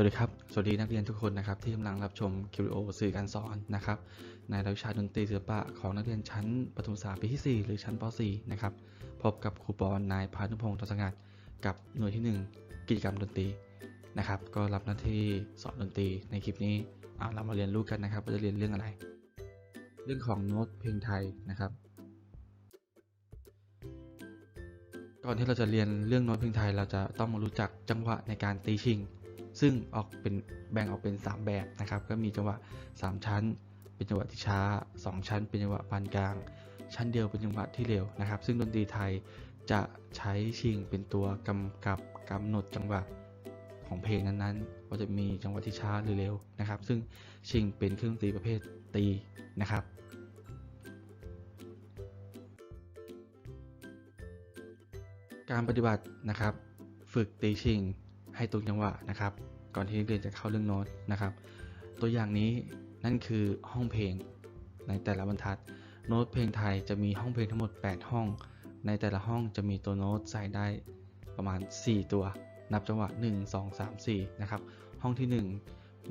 วัสดีครับ สวัสดีนักเรียนทุกคนนะครับที่กำลังรับชมคิวโอสื่อการสอนนะครับในรายวิชาดนตรีศิลปะของนักเรียนชั้นประถมศึกษาปีที่ 4 หรือชั้นป .4 นะครับพบกับครูปอนนายพานุพงศ์ทศงัดกับหน่วยที่ 1 กิจกรรมดนตรีนะครับก็รับหน้าที่สอนดนตรีในคลิปนี้เอาเรามาเรียนรู้กันนะครับว่าจะเรียนเรื่องอะไร เรื่องของโน้ตเพลงไทยนะครับ ก่อนที่เราจะเรียนเรื่องโน้ตเพลงไทย เราจะต้องมารู้จักจังหวะในการตีชิง ซึ่งออกเป็นแบ่งออกเป็น 3 แบบนะครับ ก็มีจังหวะ 3 ชั้น เป็นจังหวะที่ช้า 2 ชั้น เป็นจังหวะปานกลาง ชั้นเดียวเป็นจังหวะที่เร็วนะครับ ซึ่งดนตรีไทยจะใช้ชิงเป็นตัวกำกับกำหนดจังหวะของเพลงนั้นๆ ว่าจะมีจังหวะที่ช้าหรือเร็วนะครับ ซึ่งชิงเป็นเครื่องดนตรีประเภทตีนะครับการปฏิบัตินะครับ ฝึกตีชิง ให้ตรงจังหวะนะครับ ก่อนที่นักเรียนจะเข้าเรื่องโน้ตนะครับ ตัวอย่างนี้นั่นคือห้องเพลงในแต่ละบรรทัด โน้ตเพลงไทยจะมีห้องเพลงทั้งหมด 8 ห้อง ในแต่ละห้องจะมีตัวโน้ตใส่ได้ประมาณ 4 ตัว นับจังหวะ 1 2 3 4 นะครับ ห้องที่ 1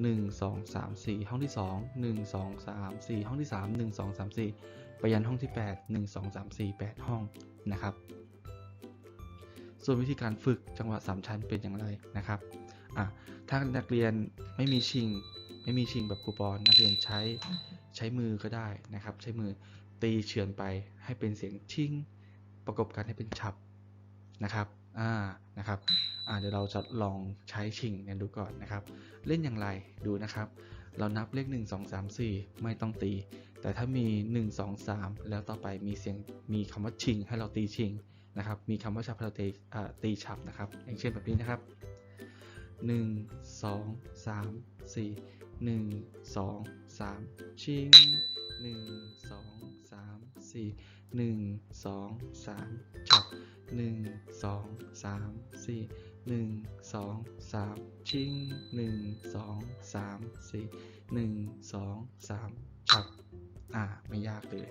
1 2 3 4 ห้องที่ 2 1 2 3 4 ห้องที่ 3 1 2 3 4 ไปยันห้องที่ 8 1 2 3 4 8 ห้องนะครับ ส่วนวิธีการฝึกจังหวะ3ชั้นเป็นอย่างไรนะครับอะถ้านักเรียนไม่มีชิง ไม่มีชิงแบบครูปอนนักเรียนใช้ใช้มือก็ได้นะครับ ใช้มือตีเฉือนไปให้เป็นเสียงชิงประกบกันให้เป็นฉับนะครับอ่านะครับอ่าเดี๋ยวเราจะลองใช้ชิงกันดูก่อนนะครับ เล่นอย่างไรดูนะครับ เรานับเลข 1 2 3 4 ไม่ต้องตี แต่ถ้ามี 1 2 3 แล้วต่อไปมีเสียงมีคำว่าชิง ให้เราตีชิง นะครับ มีคำว่าฉับให้เราตีตีฉับนะครับ อย่างเช่นแบบนี้นะครับ 1 2 3 4 1 2 3 ชิง 1 2 3 4 1 2 3ฉับ1 2 3 4 1 2 3 ชิง 1 2 3 4 1 2 3ฉับ อ่า ไม่ยากเลย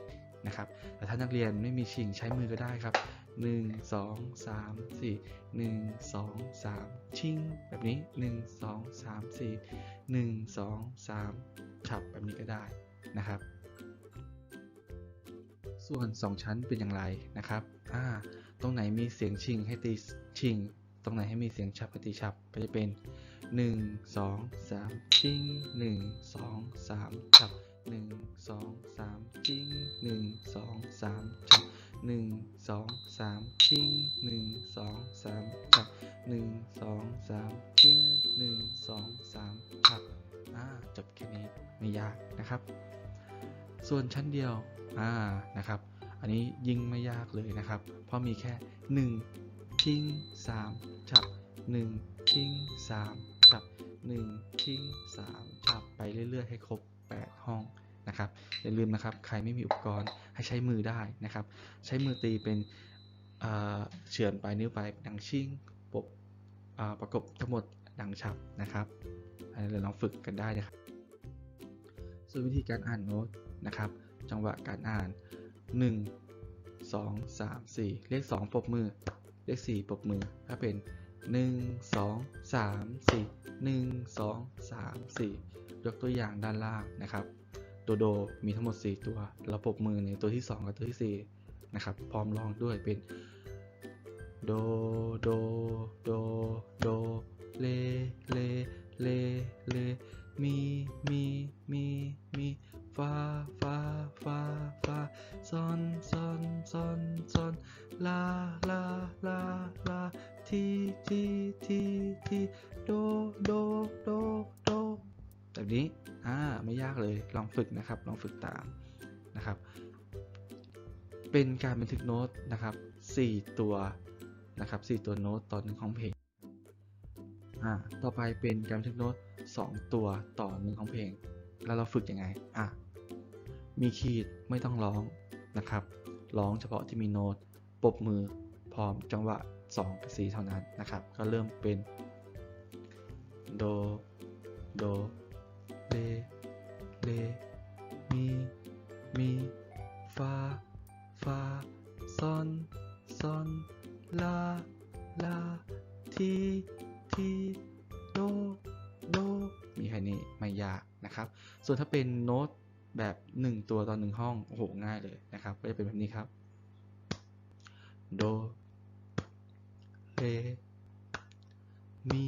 นะครับ แต่ถ้านักเรียนไม่มีชิงใช้มือก็ได้ครับ 1 2 3 4 1 2 3 ชิงแบบนี้ 1 2 3 4 1 2 3 ฉับแบบนี้ก็ได้นะครับ ส่วน 2 ชั้นเป็นอย่างไรนะครับอ่าตรงไหนมีเสียงชิงให้ตีชิง ตรงไหนให้มีเสียงฉับให้ตีฉับก็จะเป็น 1 2 3 ชิง 1 2 3 ฉับ 1 2 3 ชิง 1 2 3 ฉับ 1 2 3ชิง1 2 3ฉับ1 2 3ชิง1 2 3ฉับอ่าจบแค่นี้ไม่ยากนะครับ ส่วนชั้นเดียวอ่านะครับ อันนี้ยิ่งไม่ยากเลยนะครับ เพราะมีแค่1ชิง3ฉับ1ชิง3ฉับ1ชิง3ฉับไปเรื่อยๆให้ครบ8ห้อง นะครับอย่าลืมนะครับใครไม่มีอุปกรณ์ให้ใช้มือได้นะครับ ใช้มือตีเป็นเฉือนปลายนิ้วไปดังชิงปบประกบทั้งหมดดังฉับนะครับอันนี้เราลองฝึกกันได้นะครับ ส่วนวิธีการอ่านโน้ตนะครับ จังหวะการอ่าน 1 2 3 4 เลข 2ปรบมือ เลข 4ปรบมือ ถ้าเป็น 1 2 3 4 1 2 3 4 ยกตัวอย่างด้านล่างนะครับ ตัวโดมีทั้งหมด 4 ตัวเราปรบมือในตัวที่ 2 กับตัวที่ 4 นะครับ พร้อมลองด้วยเป็นโดโดโดโดเลเลเลเลมีมีมีมีฟาฟาฟาฟาซอนซอนซอนซอนลาลาลาลาทีทีทีทีโดโดโดโดแบบนี้ ยากเลย ลองฝึกนะครับ ลองฝึกตามนะครับ เป็นการบันทึกโน้ตนะครับ 4 ตัวนะครับ 4 ตัวโน้ตต่อหนึ่งของเพลงอ่าต่อไปเป็นการบันทึกโน้ต 2 ตัวต่อหนึ่งของเพลง แล้วเราฝึกยังไงอะมีขีดไม่ต้องร้องนะครับ ร้องเฉพาะที่มีโน้ตปรบมือพร้อมจังหวะ2กับ4เท่านั้นนะครับ ก็เริ่มเป็นโด โดเล เล มี มีฟา ฟา ซอน ซอน ลา ลา ที ที โด โด มีแค่นี้ไม่ยากนะครับ ส่วนถ้าเป็นโน้ตแบบ 1 ตัวต่อหนึ่งห้อง โอ้โห ง่ายเลยนะครับ ก็จะเป็นแบบนี้ครับ โดเรมี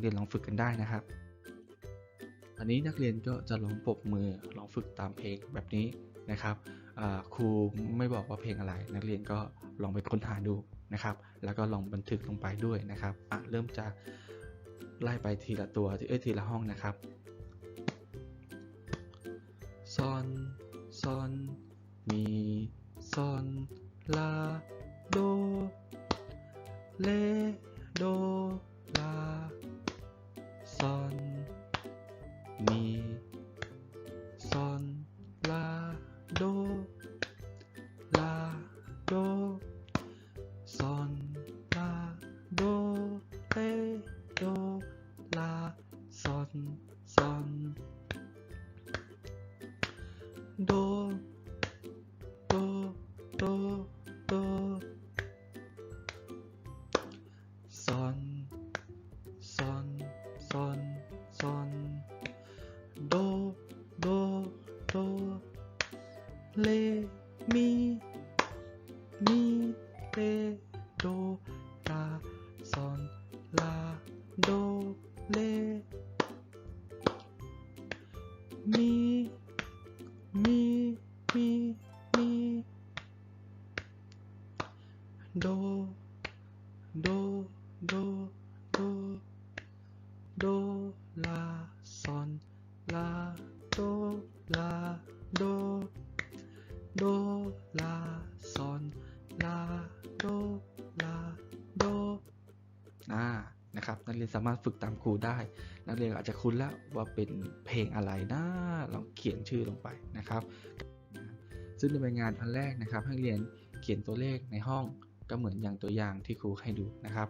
เรียนลองฝึกกันได้นะครับ อันนี้นักเรียนก็จะลองปรบมือลองฝึกตามเพลงแบบนี้นะครับครูไม่บอกว่าเพลงอะไร นักเรียนก็ลองไปค้นหาดูนะครับ แล้วก็ลองบันทึกลงไปด้วยนะครับอะเริ่มจะไล่ไปทีละตัวเอ้ยทีละห้องนะครับซอนซอนมีซอนลาโดเล สามารถฝึกตามครูได้ นักเรียนอาจจะคุ้นแล้วว่าเป็นเพลงอะไรนะลองเขียนชื่อลงไปนะครับ ซึ่งในใบงานอันแรกนะครับให้นักเรียนเขียนตัวเลขในห้องก็เหมือนอย่างตัวอย่างที่ครูให้ดูนะครับ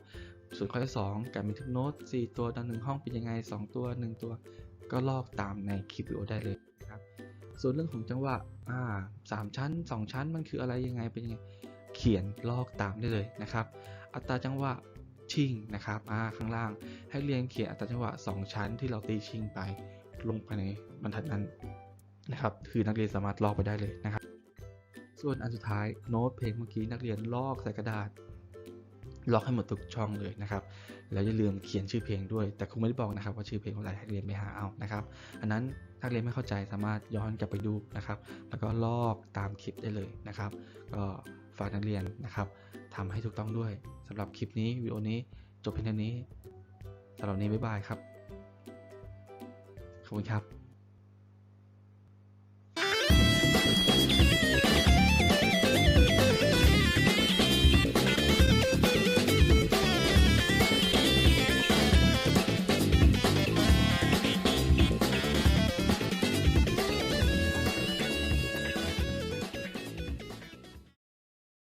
ส่วนข้อที่2การบันทึกโน้ต 4 ตัวต่อหนึ่งห้องเป็นยังไง 2 ตัว 1 ตัวก็ลอกตามในคลิปวิดีโอได้เลยนะครับ ส่วนเรื่องของจังหวะอ่าสามชั้น 2 ชั้นมันคืออะไรยังไงเป็นยังไง เขียนลอกตามได้เลยนะครับ อัตราจังหวะ ชิงนะครับอ่าข้างล่างให้เรียนเขียนอัตราจังหวะ 2 ชั้นที่เราตีชิงไปลงไปในบรรทัดนั้นนะครับคือนักเรียนสามารถลอกไปได้เลยนะครับ ส่วนอันสุดท้ายโน้ตเพลงเมื่อกี้นักเรียนลอกใส่กระดาษลอกให้หมดทุกช่องเลยนะครับ แล้วอย่าลืมเขียนชื่อเพลงด้วย แต่คงไม่ได้บอกนะครับว่าชื่อเพลงอะไรให้เรียนไปหาเอานะครับ อันนั้นถ้าเรียนไม่เข้าใจสามารถย้อนกลับไปดูนะครับ แล้วก็ลอกตามคลิปได้เลยนะครับ ก็ ฝากนักเรียนนะครับทำให้ถูกต้องด้วยสำหรับคลิปนี้วิดีโอนี้จบเพียงเท่านี้สำหรับนนี้บ๊ายบายครับขอบคุณครับ